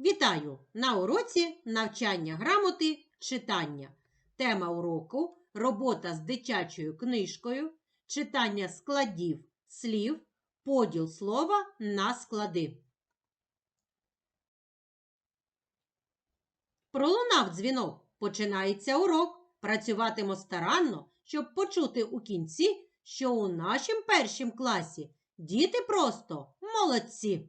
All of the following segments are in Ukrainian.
Вітаю на уроці навчання грамоти читання. Тема уроку робота з дитячою книжкою, читання складів слів, поділ слова на склади. Пролунав дзвінок. Починається урок. Працюватимо старанно, щоб почути у кінці, що у нашім першім класі діти просто молодці.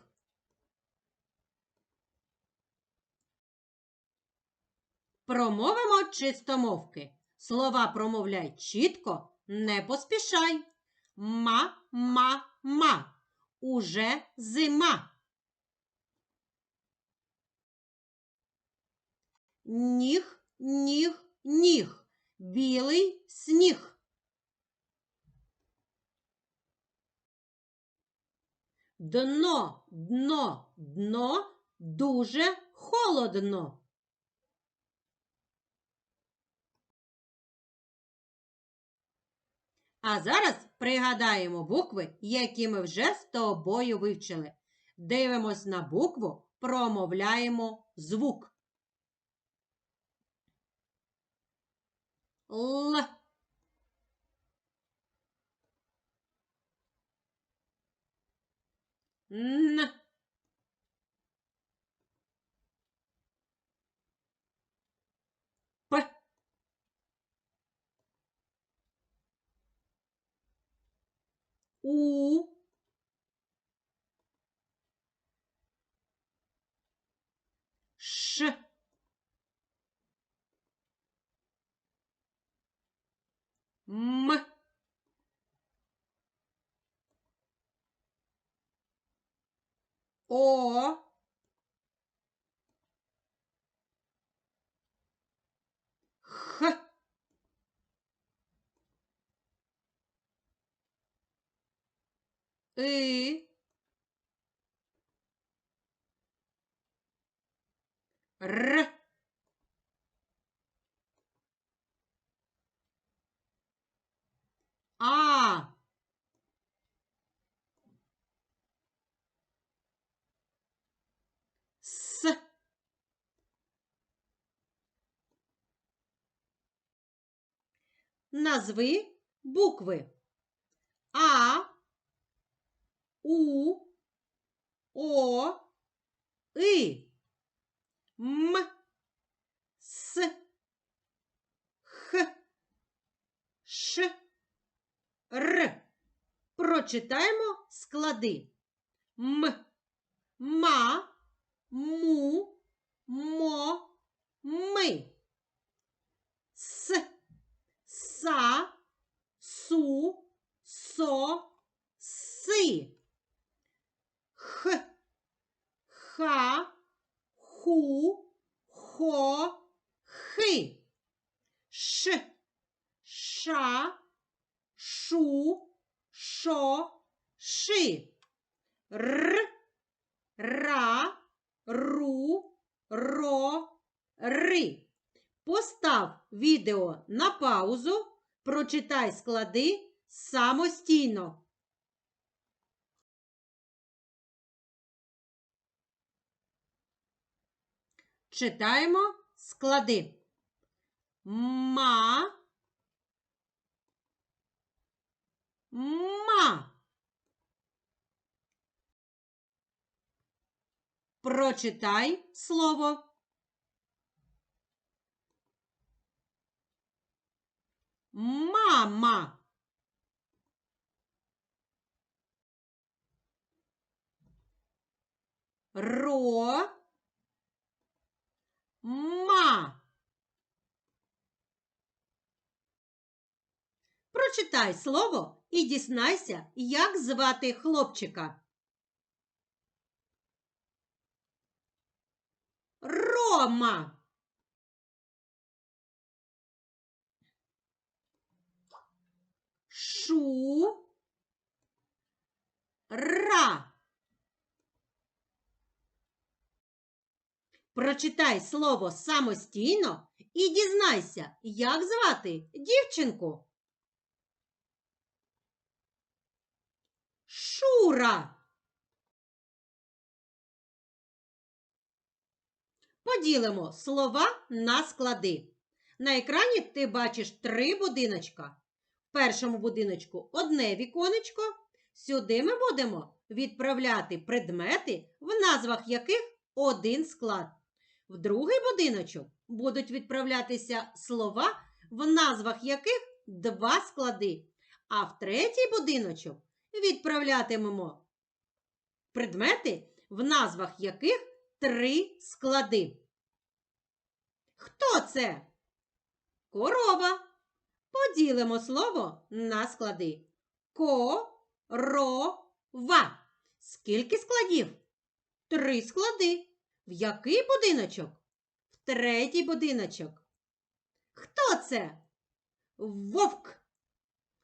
Промовимо чистомовки. Слова промовляй чітко, не поспішай. Ма, ма, ма. Уже зима. Ніг, ніг, ніг. Білий сніг. Дно, дно, дно, дуже холодно. А зараз пригадаємо букви, які ми вже з тобою вивчили. Дивимось на букву, промовляємо звук. Л. Н. У. Ш. М. О. И. Р. А. С. Назви букви А, У, О, И, М, С, Х, Ш, Р. Прочитаємо склади. М, ма, му, мо, ми. С, са, су, со, си. Х, ха, ху, хо, хи. Ш, ша, шу, шо, ши. Р, ра, ру, ро, ри. Постав відео на паузу, прочитай склади самостійно. Читаємо склади. Ма. Ма. Прочитай слово. Мама. Ро. Ма. Прочитай слово і дізнайся, як звати хлопчика. Рома. Шу. Прочитай слово самостійно і дізнайся, як звати дівчинку. Шура. Поділимо слова на склади. На екрані ти бачиш три будиночка. В першому будиночку одне віконечко. Сюди ми будемо відправляти предмети, в назвах яких один склад. В другий будиночок будуть відправлятися слова, в назвах яких два склади. А в третій будиночок відправлятимемо предмети, в назвах яких три склади. Хто це? Корова. Поділимо слово на склади. Ко-ро-ва. Скільки складів? Три склади. В який будиночок? В третій будиночок. Хто це? Вовк.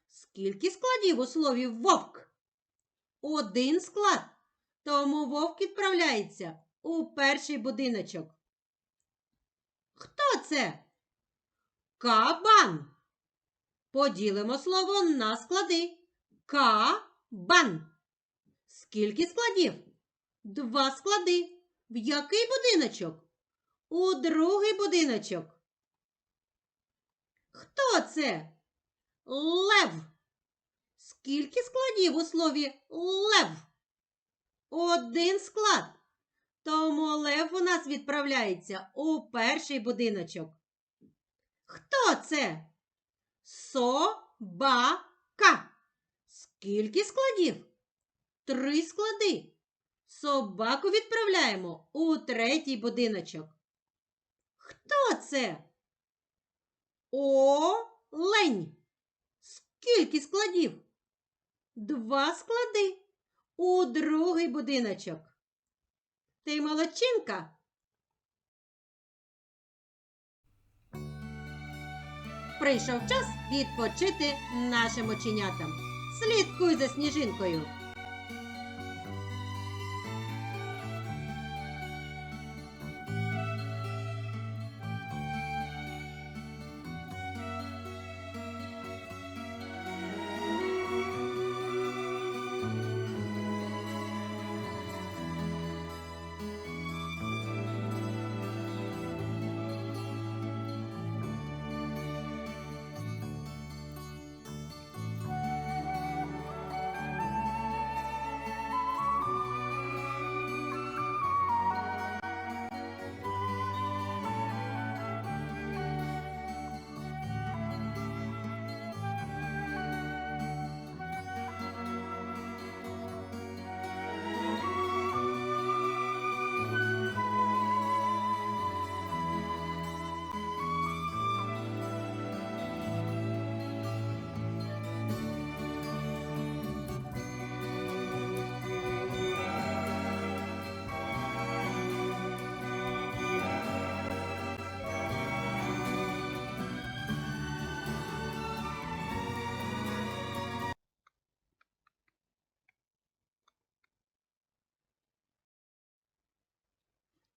Скільки складів у слові вовк? Один склад. Тому вовк відправляється у перший будиночок. Хто це? Кабан. Поділимо слово на склади. Ка-бан. Скільки складів? Два склади. В який будиночок? У другий будиночок. Хто це? Лев. Скільки складів у слові лев? Один склад. Тому лев у нас відправляється у перший будиночок. Хто це? Собака. Скільки складів? Три склади. Собаку відправляємо у третій будиночок. Хто це? Олень. Скільки складів? Два склади у другий будиночок. Ти молодчинка? Прийшов час відпочити нашим оченятам. Слідкуй за сніжинкою.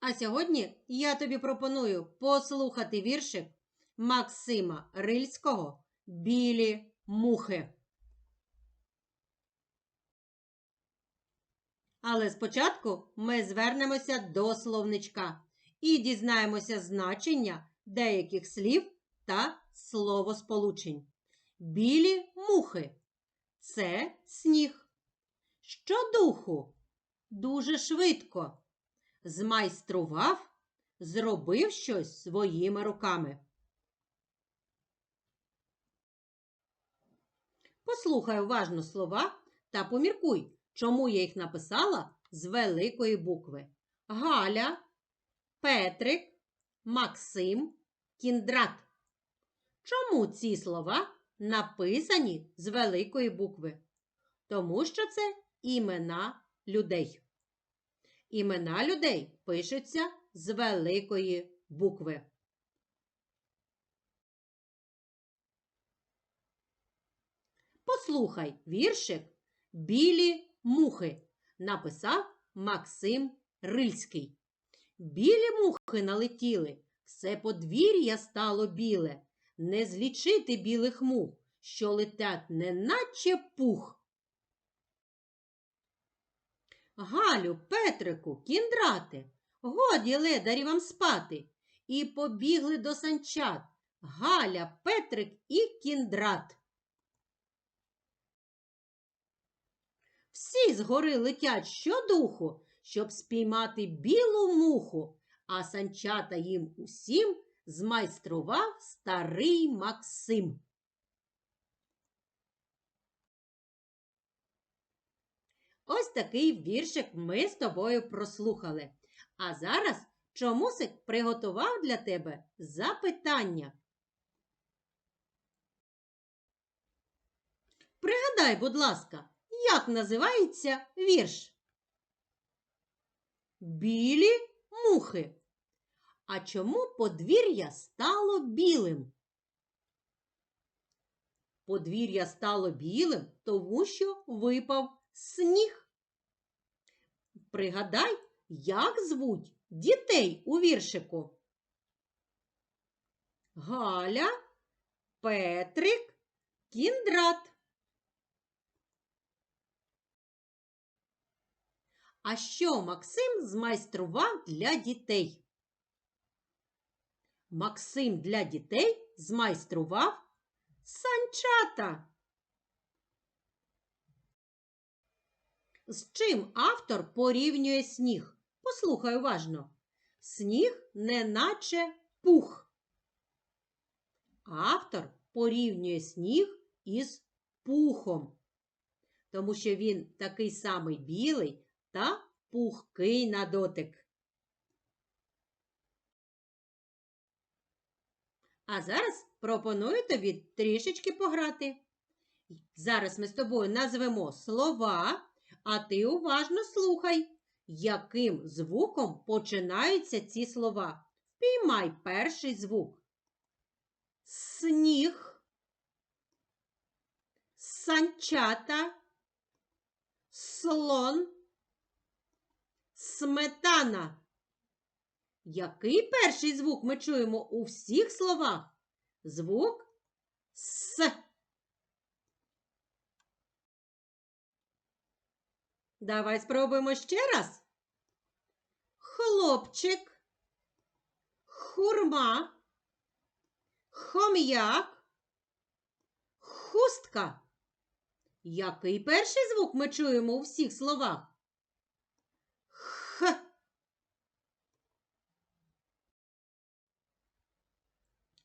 А сьогодні я тобі пропоную послухати віршик Максима Рильського Білі мухи. Але спочатку ми звернемося до словничка і дізнаємося значення деяких слів та словосполучень. Білі мухи це сніг. Щодуху дуже швидко змайстрував, зробив щось своїми руками. Послухай уважно слова та поміркуй, чому я їх написала з великої букви. Галя, Петрик, Максим, Кіндрат. Чому ці слова написані з великої букви? Тому що це імена людей. Імена людей пишуться з великої букви. Послухай віршик Білі мухи написав Максим Рильський. Білі мухи налетіли, все подвір'я стало біле, не злічити білих мух, що летять неначе пух. Галю, Петрику, кіндрати, годі ледарі вам спати. І побігли до санчат Галя, Петрик і кіндрат. Всі згори летять щодуху, щоб спіймати білу муху, а санчата їм усім змайстрував старий Максим. Ось такий віршик ми з тобою прослухали. А зараз чомусик приготував для тебе запитання. Пригадай, будь ласка, як називається вірш? Білі мухи. А чому подвір'я стало білим? Подвір'я стало білим, тому що випав сніг. Пригадай, як звуть дітей у віршику? Галя, Петрик, Кіндрат. А що Максим змайстрував для дітей? Максим для дітей змайстрував санчата. З чим автор порівнює сніг? Послухай уважно. Сніг неначе пух. Автор порівнює сніг із пухом, тому що він такий самий білий та пухкий на дотик. А зараз пропоную тобі трішечки пограти. Зараз ми з тобою назвемо слова, а ти уважно слухай, яким звуком починаються ці слова. Впіймай перший звук. Сніг, санчата, слон, сметана. Який перший звук ми чуємо у всіх словах? Звук С. Давай спробуємо ще раз. Хлопчик, хурма, хом'як, хустка. Який перший звук ми чуємо у всіх словах? Х.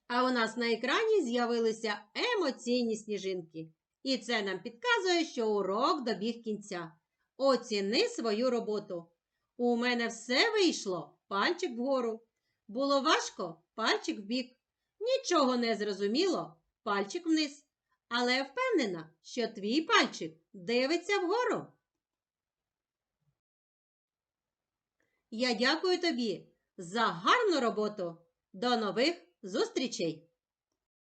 А у нас на екрані з'явилися емоційні сніжинки. І це нам підказує, що урок добіг кінця. Оціни свою роботу. У мене все вийшло, пальчик вгору. Було важко, пальчик вбік. Нічого не зрозуміло, пальчик вниз. Але я впевнена, що твій пальчик дивиться вгору. Я дякую тобі за гарну роботу. До нових зустрічей!